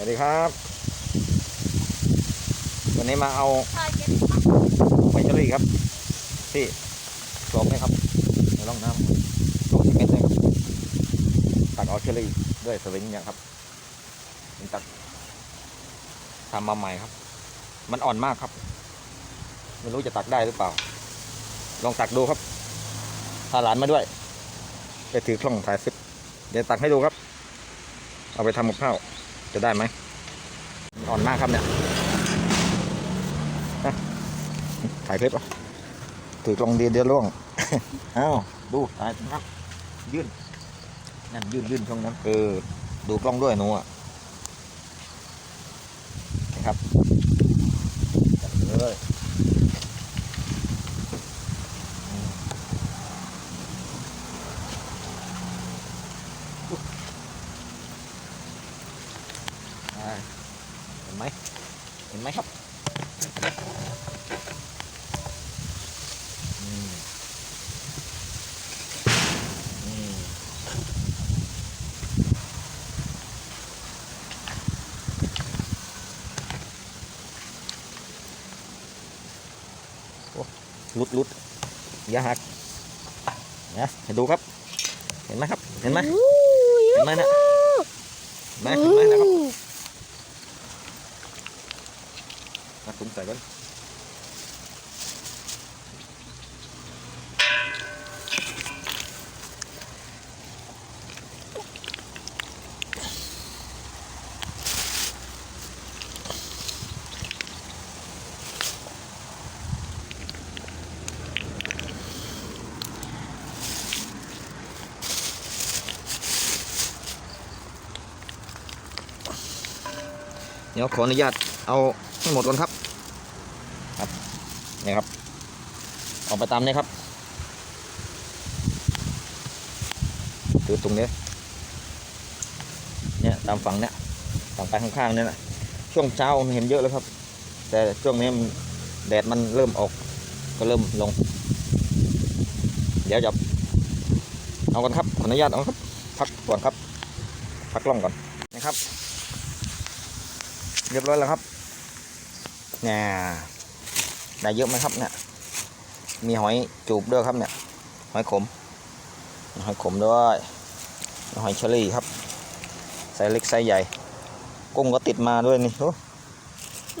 วัสดีครับ วันนี้มาเอาทอดเย็นไฟเชอรี่ครับ ที่สวมเลยครับในร่องน้ำสวมสิบเมตรเลยครับตักเอาเชอรี่ด้วยสวิงเนี่ยครับมันตักทำมาใหม่ครับ มันอ่อนมากครับ ไม่รู้จะตักได้หรือเปล่า ลองตักดูครับพาหลานมาด้วย ไปถือกล้องถ่ายคลิปเดี๋ยวตักให้ดูครับ เอาไปทำกับข้าว จะได้ไหมนอ่อนมากครับเนี่ยถ่ายคลิปะถือกล้องเดียวเดียวล่วง เอ้าดูถ่ายครับ ยื่น นั่นยื่นยื่นช่องนั้นเออดูกล้องด้วยหนูอะนะครับจัดเลยอืมอ่า เห็นไหมเห็นไหมครับอืมอืมลุดลุดอย่าหักนะให้ดูครับ เห็นไหมครับ เห็นไหมเห็นไหมนะเห็นไหมเห็นไหมนะครับาตุ้มใส่ก่อนเดี๋ยวขออนุญาตเอาให้หมดก่อนครับ นี่ครับเอาไปตามนี้ครับถือตรงนี้ เนี่ยตามฝั่งเนี้ยฝั่งไปข้างๆเนี่ยนะช่วงเช้าเห็นเยอะแล้วครับ แต่ช่วงนี้แดดมันเริ่มออกก็เริ่มลง เดี๋ยวจะเอากันครับขออนุญาตเอาครับ พักก่อนครับ พักล้องก่อนนะครับ เรียบร้อยแล้วครับเนี่ย ได้เยอะไหมครับเนี่ย มีหอยจูบด้วยครับเนี่ย หอยขม หอยขมด้วย หอยเชอรี่ครับไซส์เล็กไซส์ใหญ่ กุ้งก็ติดมาด้วยนี่โอ้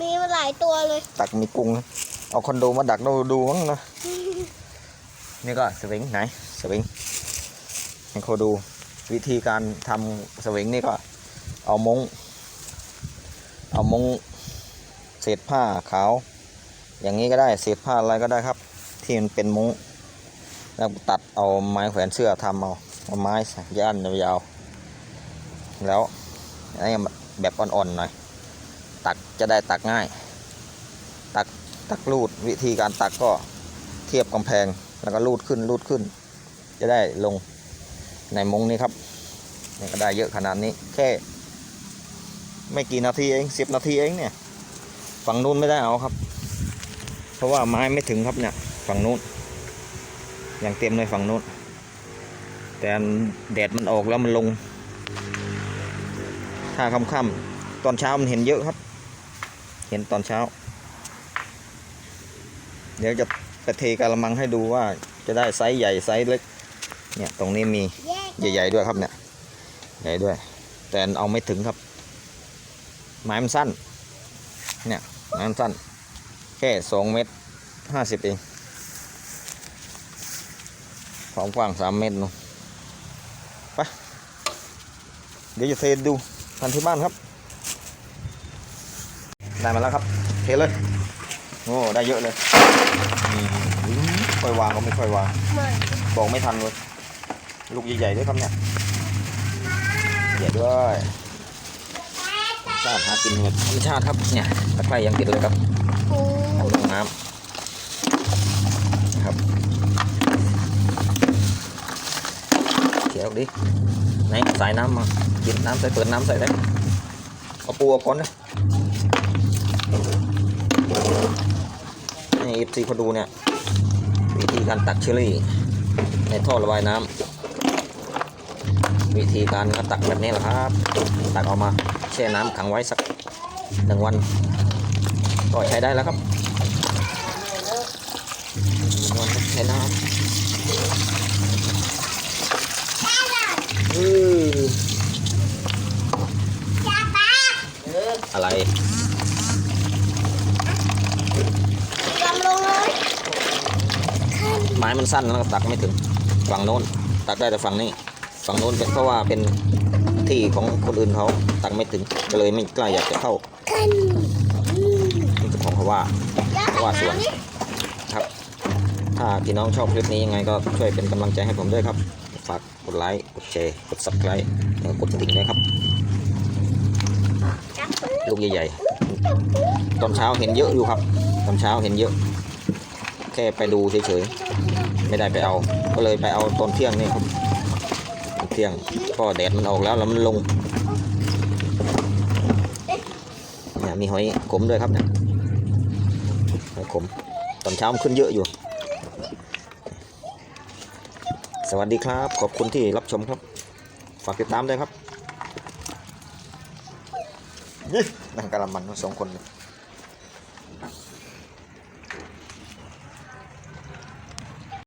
มีมาหลายตัวเลย ตักมีกุ้งนะเอาคอนโดมาดักดูดูมั้งนะ นี่ก็สวิงไหนสวิงให้เขาดูวิธีการทำสวิงนี่ก็เอามง เอามงเศษผ้าขาว อย่างนี้ก็ได้เศษผ้าอะไรก็ได้ครับ ที่มันเป็นมุ้งแล้วตัดเอาไม้แขวนเสื้อทำเอาเอาไม้ย่านยาวๆแล้วอันนี้แบบอ่อนๆหน่อยตักจะได้ตักง่าย ตักตักรูดวิธีการตักก็เทียบกำแพงแล้วก็รูดขึ้นรูดขึ้น จะได้ลงในมุ้งนี้ครับนี่ก็ได้เยอะขนาดนี้แค่ ไม่กี่นาทีเองสิบนาทีเองเนี่ยฝั่งนู้นไม่ได้เอาครับ เพราะว่าไม้ไม่ถึงครับเนี่ยฝั่งนู้นอย่างเต็มเลยฝั่งนู้น แต่แดดมันออกแล้วมันลง ถ้าค่ำๆตอนเช้ามันเห็นเยอะครับ เห็นตอนเช้า เดี๋ยวจะไปเทกะละมังให้ดูว่าจะได้ไซส์ใหญ่ไซส์เล็ก เนี่ยตรงนี้มีใหญ่ ๆ ด้วยครับเนี่ยใหญ่ด้วย แต่เอาไม่ถึงครับ ไม้มันสั้น เนี่ยไม้มันสั้น แค่สองเมตรห้าสิบเองความกว้างสามเมตรเนอะไปเดี๋ยวจะเทดูทันที่บ้านครับ ได้มาแล้วครับ เทเลยโอ้ได้เยอะเลยค่อยวางก็ไม่ค่อยวางบอกไม่ทันเลยลูกใหญ่ๆด้วยครับเนี่ยใหญ่ด้วยชาติหากินแบบธรรมชาติครับเนี่ยตะไคร่ยังติดเลยครับ ปูทำลงน้ำครับเขียวดิไหนสายน้ำมากินน้ำใส่เปิดน้ำใส่ได้เอาปูเอาก้อนนะนี่เอฟซีเขาดูเนี่ยวิธีการตักเชอรี่ ในท่อระบายน้ำวิธีการก็ตักแบบนี้แหละครับ ตักออกมาแช่น้ำขังไว้สักหนึ่งวันก็ใช้ได้แล้วครับ หนึ่งวันก็ใช้น้ำอืออะไรลำลงเลยไม้มันสั้นแล้วก็ตักไม่ถึงฝั่งโน้น ตักได้แต่ฝั่งนี้ ฝั่งโน้นเป็นเพราะว่าเป็นที่ของคนอื่นเขาตักไม่ถึงก็เลยไม่กล้าอยากจะเข้าขึ้นนี่เจ้าของเขาว่าย่าว่าสวนครับ ถ้าพี่น้องชอบคลิปนี้ยังไงก็ช่วยเป็นกำลังใจให้ผมด้วยครับ ฝากกดไลค์ กดแชร์ กด subscribe แล้วก็กดกระดิ่งด้วยครับ ลูกใหญ่ๆ ตอนเช้าเห็นเยอะอยู่ครับ ตอนเช้าเห็นเยอะ แค่ไปดูเฉยๆ ไม่ได้ไปเอา ก็เลยไปเอาตอนเที่ยงนี่ครับตอนเที่ยงก็แดดมันออกแล้วแล้วมันลงเนี่ยมีหอยขมด้วยครับเนี่ย ขม ตอนเช้ามันขึ้นเยอะอยู่ สวัสดีครับ ขอบคุณที่รับชมครับ ฝากติดตามด้วยครับนี่นั่งกะละมันทั้งสองคนเลย